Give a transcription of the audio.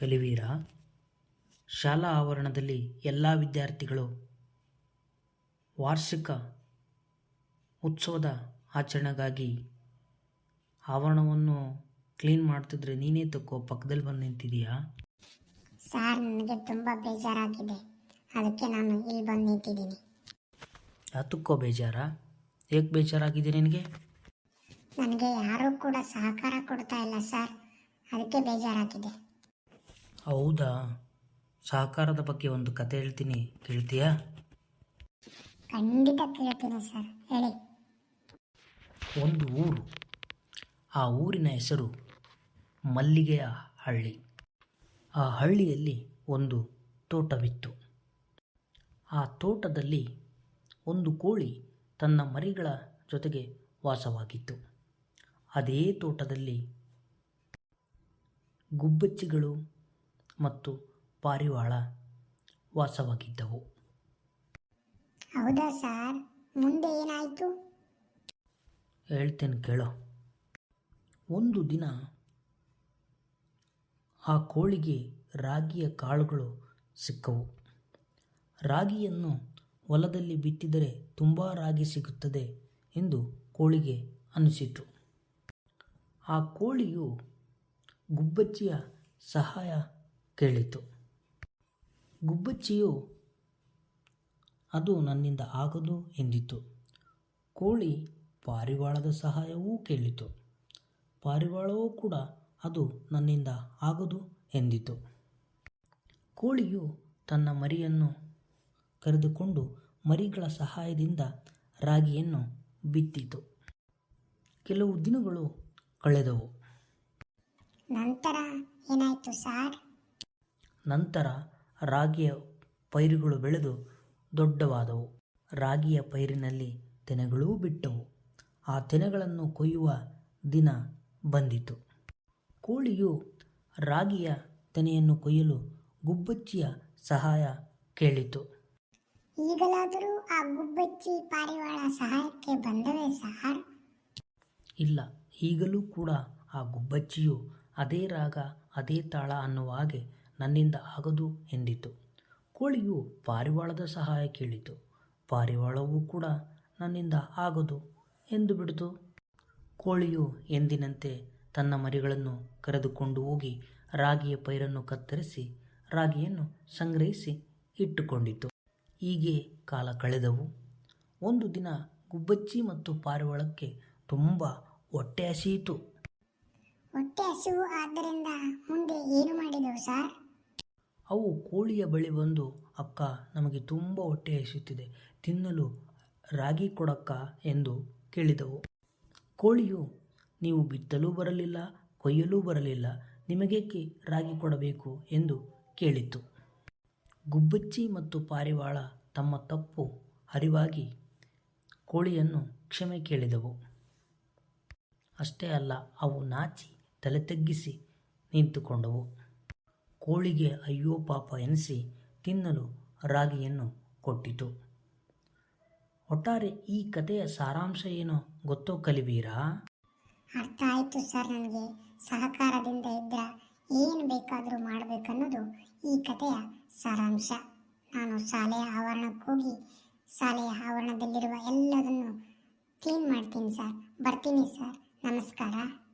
ಕಲಿವೀರ. ಶಾಲಾ ಆವರಣದಲ್ಲಿ ಎಲ್ಲ ವಿದ್ಯಾರ್ಥಿಗಳು ವಾರ್ಷಿಕ ಉತ್ಸವದ ಆಚರಣೆಗಾಗಿ ಆವರಣವನ್ನು ಕ್ಲೀನ್ ಮಾಡ್ತಿದ್ರೆ ನೀನೇ ತಕ್ಕೋ ಪಕ್ಕದಲ್ಲಿ ಬಂದು ನಿಂತಿದೀಯಾ ಸರ್ ನನಗೆ ತುಂಬ ಬೇಜಾರಾಗಿದೆ. ಅದಕ್ಕೆ ನಾನು ಇಲ್ಲಿ ಬಂದು ನಿಂತಿದ್ದೀನಿ. ಯಾತಕ್ಕೋ ಬೇಜಾರ? ಏಕೆ ಬೇಜಾರಾಗಿದೆ ನಿನಗೆ? ನನಗೆ ಯಾರೂ ಕೂಡ ಸಹಕಾರ ಕೊಡ್ತಾ ಇಲ್ಲ ಸರ್. ಅದಕ್ಕೆ ಬೇಜಾರಾಗಿದೆ. ಹೌದಾ? ಸಹಕಾರದ ಬಗ್ಗೆ ಒಂದು ಕತೆ ಹೇಳ್ತೀನಿ. ಕೇಳ್ತೀಯಾ? ಖಂಡಿತ ಕೇಳ್ತೀನಿ ಸರ್. ಹೇಳಿ. ಒಂದು ಊರು. ಆ ಊರಿನ ಹೆಸರು ಮಲ್ಲಿಗೆಯ ಹಳ್ಳಿ. ಆ ಹಳ್ಳಿಯಲ್ಲಿ ಒಂದು ತೋಟವಿತ್ತು. ಆ ತೋಟದಲ್ಲಿ ಒಂದು ಕೋಳಿ ತನ್ನ ಮರಿಗಳ ಜೊತೆಗೆ ವಾಸವಾಗಿತ್ತು. ಅದೇ ತೋಟದಲ್ಲಿ ಗುಬ್ಬಚ್ಚಿಗಳು ಮತ್ತು ಪಾರಿವಾಳ ವಾಸವಾಗಿದ್ದವು. ಹೌದಾ ಸರ್? ಮುಂದೆ ಏನಾಯಿತು? ಹೇಳ್ತೇನೆ ಕೇಳೋ. ಒಂದು ದಿನ ಆ ಕೋಳಿಗೆ ರಾಗಿಯ ಕಾಳುಗಳು ಸಿಕ್ಕವು. ರಾಗಿಯನ್ನು ಹೊಲದಲ್ಲಿ ಬಿತ್ತಿದರೆ ತುಂಬ ರಾಗಿ ಸಿಗುತ್ತದೆ ಎಂದು ಕೋಳಿಗೆ ಅನಿಸಿತು. ಆ ಕೋಳಿಯು ಗುಬ್ಬಚ್ಚಿಯ ಸಹಾಯ ಕೇಳಿತು. ಗುಬ್ಬಚ್ಚಿಯು, ಅದು ನನ್ನಿಂದ ಆಗದು ಎಂದಿತು. ಕೋಳಿ ಪಾರಿವಾಳದ ಸಹಾಯವೂ ಕೇಳಿತು. ಪಾರಿವಾಳವೂ ಕೂಡ, ಅದು ನನ್ನಿಂದ ಆಗದು ಎಂದಿತು. ಕೋಳಿಯು ತನ್ನ ಮರಿಯನ್ನು ಕರೆದುಕೊಂಡು ಮರಿಗಳ ಸಹಾಯದಿಂದ ರಾಗಿಯನ್ನು ಬಿತ್ತಿತು. ಕೆಲವು ದಿನಗಳು ಕಳೆದವು. ನಂತರ ಏನಾಯಿತು ಸರ್? ನಂತರ ರಾಗಿಯ ಪೈರುಗಳು ಬೆಳೆದು ದೊಡ್ಡವಾದವು. ರಾಗಿಯ ಪೈರಿನಲ್ಲಿ ತೆನೆಗಳೂ ಬಿಟ್ಟವು. ಆ ತೆನೆಗಳನ್ನು ಕೊಯ್ಯುವ ದಿನ ಬಂದಿತು. ಕೋಳಿಯು ರಾಗಿಯ ತೆನೆಯನ್ನು ಕೊಯ್ಯಲು ಗುಬ್ಬಚ್ಚಿಯ ಸಹಾಯ ಕೇಳಿತು. ಈಗಲಾದರೂ ಆ ಗುಬ್ಬಚ್ಚಿ ಪಾರಿವಾಳ ಸಹಾಯಕ್ಕೆ ಬಂದವೇ ಸಹ ಇಲ್ಲ ಈಗಲೂ ಕೂಡ ಆ ಗುಬ್ಬಚ್ಚಿಯು ಅದೇ ರಾಗ ಅದೇ ತಾಳ ಅನ್ನುವ ಹಾಗೆ ನನ್ನಿಂದ ಆಗದು ಎಂದಿತು. ಕೋಳಿಯು ಪಾರಿವಾಳದ ಸಹಾಯ ಕೇಳಿತು. ಪಾರಿವಾಳವೂ ಕೂಡ ನನ್ನಿಂದ ಆಗದು ಎಂದು ಬಿಡಿತು. ಕೋಳಿಯು ಎಂದಿನಂತೆ ತನ್ನ ಮರಿಗಳನ್ನು ಕರೆದುಕೊಂಡು ಹೋಗಿ ರಾಗಿಯ ಪೈರನ್ನು ಕತ್ತರಿಸಿ, ರಾಗಿಯನ್ನು ಸಂಗ್ರಹಿಸಿ ಇಟ್ಟುಕೊಂಡಿತು. ಹೀಗೆ ಕಾಲ ಕಳೆದವು. ಒಂದು ದಿನ ಗುಬ್ಬಚ್ಚಿ ಮತ್ತು ಪಾರಿವಾಳಕ್ಕೆ ತುಂಬ ಹೊಟ್ಟೆ ಹಸಿಯಿತು. ಹೊಟ್ಟೆ ಹಸಿವು ಆದ್ದರಿಂದ ಮುಂದೆ ಏನು ಮಾಡಿದವು ಸರ್? ಅವು ಕೋಳಿಯ ಬಳಿ ಬಂದು, ಅಕ್ಕ, ನಮಗೆ ತುಂಬ ಹೊಟ್ಟೆ ಹಸಿಯುತ್ತಿದೆ ತಿನ್ನಲು ರಾಗಿ ಕೊಡಕ್ಕ ಎಂದು ಕೇಳಿದವು. ಕೋಳಿಯು, ನೀವು ಬಿತ್ತಲೂ ಬರಲಿಲ್ಲ, ಕೊಯ್ಯಲೂ ಬರಲಿಲ್ಲ. ನಿಮಗೇಕೆ ರಾಗಿ ಕೊಡಬೇಕು? ಎಂದು ಕೇಳಿತು ಗುಬ್ಬಚ್ಚಿ ಮತ್ತು ಪಾರಿವಾಳ ತಮ್ಮ ತಪ್ಪು ಅರಿವಾಗಿ ಕೋಳಿಯನ್ನು ಕ್ಷಮೆ ಕೇಳಿದವು. ಅಷ್ಟೇ ಅಲ್ಲ, ಅವು ನಾಚಿ ತಲೆ ತಗ್ಗಿಸಿ ನಿಂತುಕೊಂಡವು. ಕೋಳಿಗೆ ಅಯ್ಯೋ ಪಾಪ ಎನಿಸಿ ತಿನ್ನಲು ರಾಗಿಯನ್ನು ಕೊಟ್ಟಿತು. ಒಟ್ಟಾರೆ ಈ ಕಥೆಯ ಸಾರಾಂಶ ಏನೋ ಗೊತ್ತೋ ಕಲಿಬೀರಾ ಅರ್ಥ ಆಯಿತು ಸರ್ ನನಗೆ. ಸಹಕಾರದಿಂದ ಇದ್ದ ಏನು ಬೇಕಾದರೂ ಮಾಡಬೇಕನ್ನೋದು ಈ ಕಥೆಯ ಸಾರಾಂಶ. ನಾನು ಶಾಲೆಯ ಆವರಣಕ್ಕೆ ಹೋಗಿ ಶಾಲೆಯ ಆವರಣದಲ್ಲಿರುವ ಎಲ್ಲದನ್ನು ಕ್ಲೀನ್ ಮಾಡ್ತೀನಿ ಸರ್. ಬರ್ತೀನಿ ಸರ್. ನಮಸ್ಕಾರ.